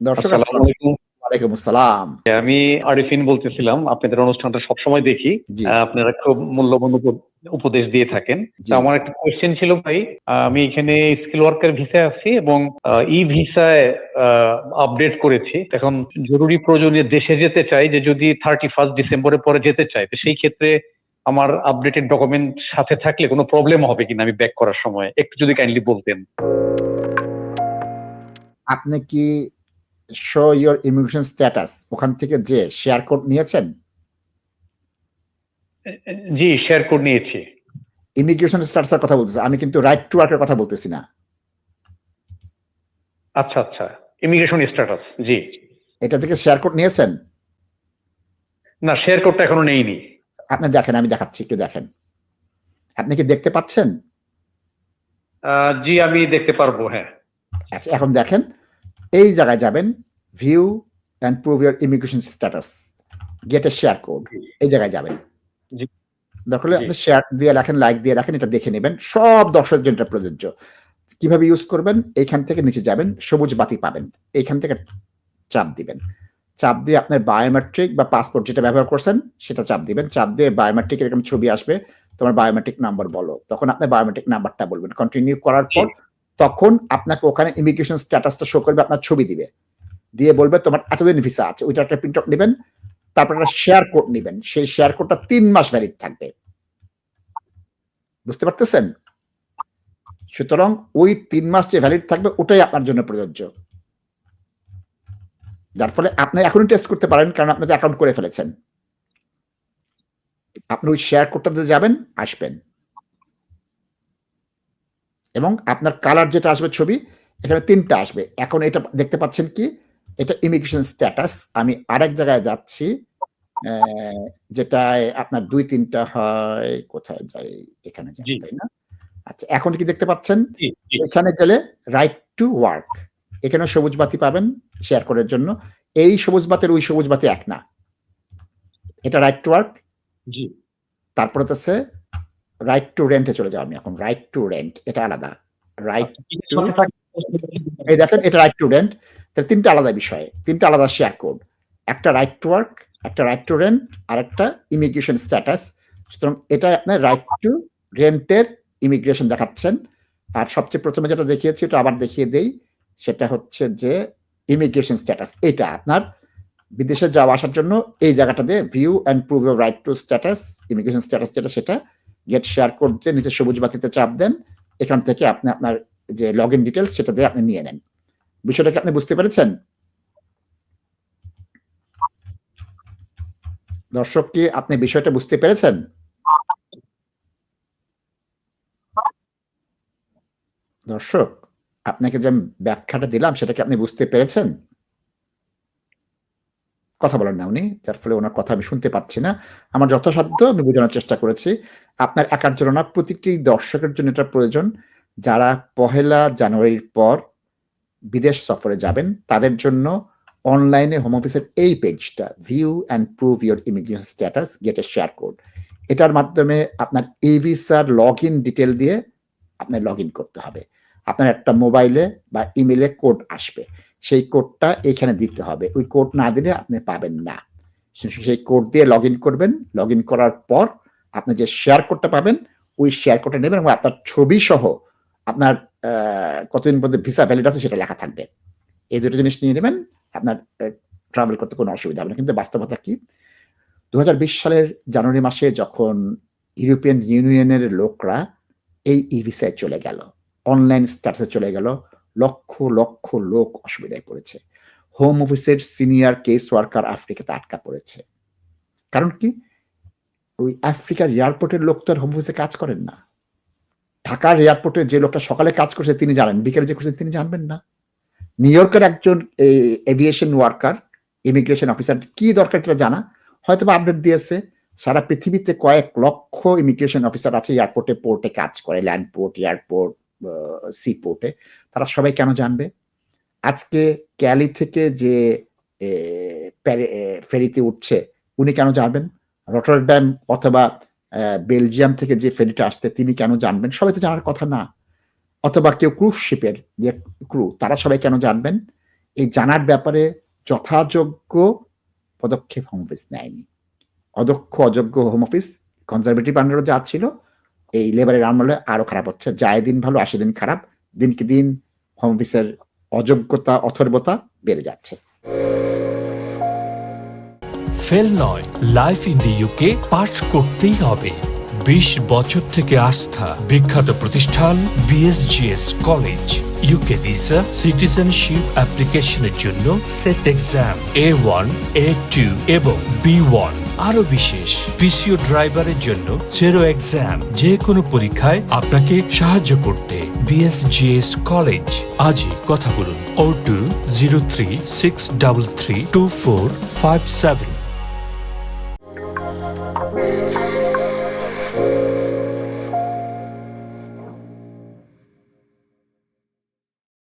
দর্শক। ওয়ালাইকুম আসসালাম আমি আরিফিন বলতেছিলাম আপনাদের অনুষ্ঠানটা সবসময় দেখি। আপনারা খুব মূল্যবান উপদেশ দিয়ে থাকেন। আমার একটা কোয়েশ্চেন ছিল ভাই আমি এখানে স্কিল ওয়ার্কার ভিসায় আছি এবং ই ভিসায় আপডেট করেছি। এখন জরুরি প্রয়োজনে দেশে যেতে চাই যে যদি থার্টি ফার্স্ট ডিসেম্বরের পরে যেতে চাই তো সেই ক্ষেত্রে আমার আপডেটেড ডকুমেন্ট সাথে থাকলে কোনো প্রবলেম হবে কিনা আমি ব্যাক করার সময়? একটু যদি কাইন্ডলি বলতেন। আপনি কি শো ইওর ইমিগ্রেশন স্ট্যাটাস ওখান থেকে যে শেয়ার কোড নিয়েছেন? জি শেয়ার কোড নিয়েছি। ইমিগ্রেশন স্ট্যাটাসের কথা বলতেছি আমি কিন্তু রাইট টু ওয়ার্কের কথা বলতেছি না। আচ্ছা আচ্ছা ইমিগ্রেশন স্ট্যাটাস জি। এটা থেকে শেয়ার কোড নিয়েছেন? না শেয়ার কোডটা এখনও নেইনি। আপনি দেখেন আমি দেখাচ্ছি একটু দেখেন। আপনি কি দেখতে পাচ্ছেন? জি আমি দেখতে পারব হ্যাঁ। আচ্ছা এখন দেখেন। এই জায়গায় যাবেন view and prove your immigration status get a share code এই জায়গায় যাবেন। দরকার হলে। আপনি শেয়ার দিয়ে রাখেন লাইক দিয়ে রাখেন এটা দেখে নেবেন। সব দর্শকের জন্য এটা প্রযোজ্য। কীভাবে ইউজ করবেন? এইখান থেকে নিচে যাবেন সবুজ বাতি পাবেন। এইখান থেকে চাপ দিবেন। চাপ দিয়ে আপনার বায়োমেট্রিক বা পাসপোর্ট যেটা ব্যবহার করছেন সেটা চাপ দিবেন। চাপ দিয়ে বায়োমেট্রিক এরকম ছবি আসবে তোমার বায়োমেট্রিক নাম্বার বলো। তখন আপনি বায়োমেট্রিক নাম্বারটা বলবেন। কন্টিনিউ করার পর তখন আপনাকে ওখানে ইমিগ্রেশন স্ট্যাটাসটা শো করবে, আপনার ছবি দিবে। দিয়ে বলবে তোমার এতদিন ভিসা আছে, ওইটা একটা প্রিন্ট আউট নেবেন, তারপর একটা শেয়ার কোড নেবেন। সেই শেয়ার কোডটা তিন মাস ভ্যালিড থাকবে। বুঝতে পারতেছেন? সুতরাং ওই তিন মাস যে ভ্যালিড থাকবে, ওটাই আপনার জন্য প্রযোজ্য। যার ফলে আপনি এখনই টেস্ট করতে পারেন, কারণ আপনি অ্যাকাউন্ট করে ফেলেছেন। আপনি ওই শেয়ার কোডটাতে যাবেন, আসবেন। এবং আপনার কালার যেটা আসবে ছবি এখানে তিনটা আসবে। এখন এটা দেখতে পাচ্ছেন কি? এটা ইমিগ্রেশন স্ট্যাটাস আমি আরেক জায়গায় যাচ্ছি যেটায় আপনার দুই তিনটা হয় কোথায় যাই এখানে যাই তাই না? আচ্ছা এখন কি দেখতে পাচ্ছেন? এখানে গেলে রাইট টু ওয়ার্ক এখানে সবুজ বাতি পাবেন শেয়ার করার জন্য। এই সবুজ বাতির ওই সবুজ বাতি এক না। এটা রাইট টু ওয়ার্ক জি। তারপরে হচ্ছে রাইট টু রেন্টে চলে যাও আমি এখন রাইট টু রেন্ট এটা আলাদা। রাইট সাথে থাক- এই দেখেন এটা রাইট টু রেন্ট তাহলে তিনটা আলাদা বিষয় তিনটা আলাদা শেয়ার কোড একটা রাইট টু ওয়ার্ক একটা রাইট টু রেন্ট আর একটা ইমিগ্রেশন স্ট্যাটাস সুতরাং এটা আপনার রাইট টু রেন্টের ইমিগ্রেশন দেখাচ্ছেন। আর সবচেয়ে প্রথমে যেটা দেখিয়েছি এটা আবার দেখিয়ে দেই সেটা হচ্ছে যে ইমিগ্রেশন স্ট্যাটাস এটা আপনার বিদেশে যাওয়া আসার জন্য এই জায়গাটাতে view and prove right to status immigration status যেটা সেটা গেট শেয়ার যে নিচে সবুজ বাতিতে চাপ দেন, এখান থেকে আপনি আপনার যে লগ ইন ডিটেলস সেটা দিয়ে আপনি নিয়ে নেন। বিষয়টা কি আপনি বুঝতে পেরেছেন? দর্শক কি আপনি বিষয়টা বুঝতে পেরেছেন? দর্শক, আপনাকে যে ব্যাখ্যাটা দিলাম সেটা কি আপনি বুঝতে পেরেছেন? কথা বলেন না উনি যার ফলে ওনার কথা আমি শুনতে পাচ্ছি না। আমার যথাসাধ্য আমি বোঝানোর চেষ্টা করেছি। আপনার একার জন্য না, প্রতিটি দর্শকের জন্য এটা প্রয়োজন। যারা পহেলা জানুয়ারির পর বিদেশ সফরে যাবেন, তাদের জন্য অনলাইনে হোম অফিসের এই পেজটা view and prove your immigration status get a share code এটার মাধ্যমে আপনার এই ভিসার লগ ইন ডিটেল দিয়ে আপনার লগ ইন করতে হবে। আপনার একটা মোবাইলে বা ইমেলে কোড আসবে। সেই কোডটা এখানে দিতে হবে। ওই কোড না দিলে আপনি পাবেন না। সেই কোড দিয়ে লগ করবেন। লগ করার পর আপনি যে শেয়ার কোডটা পাবেন, ওই শেয়ার কোডটা নেবেন এবং আপনার ছবি সহ আপনার কতদিন পর্যন্ত ভিসা ভ্যালিড আছে সেটা লেখা থাকবে। এই দুটো জিনিস নিয়ে নেবেন। আপনার ট্রাভেল করতে কোনো অসুবিধা হবে না। কিন্তু বাস্তবতা কি? দু হাজার বিশ সালের জানুয়ারি মাসে যখন ইউরোপিয়ান ইউনিয়নের লোকরা এই ই ভিসায় চলে গেল অনলাইন স্ট্যাটাসে চলে গেল লক্ষ লক্ষ লোক অসুবিধায় পড়েছে। হোম অফিসের সিনিয়র কেস ওয়ার্কার আফ্রিকাতে আটকা পড়েছে। কারণ কি? ওই আফ্রিকার এয়ারপোর্টের লোক তো আর হোম অফিসে কাজ করেন না। ঢাকার এয়ারপোর্টে যে লোকটা সকালে কাজ করছে, তিনি জানেন। বিকেলে যে করছে, তিনি জানবেন না। নিউ ইয়র্কের একজন এভিয়েশন ওয়ার্কার ইমিগ্রেশন অফিসার কি দরকার এটা জানা? হয়তো বা আপডেট দিয়েছে। সারা পৃথিবীতে কয়েক লক্ষ ইমিগ্রেশন অফিসার আছে, এয়ারপোর্টে পোর্টে কাজ করে ল্যান্ড পোর্ট এয়ারপোর্ট সি পোর্টে তারা সবাই কেন জানবে? আজকে ক্যালি থেকে যে ফেরিতে উঠছে, উনি কেন জানবেন? রটারড্যাম অথবা বেলজিয়াম থেকে যে ফেরিটা আসছে, তিনি কেন জানবেন? সবাই তো জানার কথা না। অথবা কেউ ক্রুজ শিপের যে ক্রু তারা সবাই কেন জানবেন? এই জানার ব্যাপারে যথাযোগ্য পদক্ষেপ হোম অফিস নেয়নি। অদক্ষ, অযোগ্য হোম অফিস কনজারভেটিভ আন্ডারও যা ছিল এই লেবারের আমলে আরও খারাপ হচ্ছে। যায় দিন ভালো, আসে দিন খারাপ, দিনকে দিন হোম অফিসের অযোগ্যতা, অথর্বতা বেড়ে যাচ্ছে। ফেল নয় লাইফ ইন দি ইউকে পাশ করতেই হবে। বিশ বছর থেকে আস্থা। বিখ্যাত প্রতিষ্ঠান BSGS college UK visa citizenship অ্যাপ্লিকেশনের জন্য set exam A one A two এবং বি ওয়ান আরও বিশেষ, পিসিও ড্রাইভারের জন্য সেরো এক্সাম যে কোনো পরীক্ষায় আপনাকে সাহায্য করতে বিএসজিএস কলেজ আজই কথা বলুন o two zero three six double three two four five seven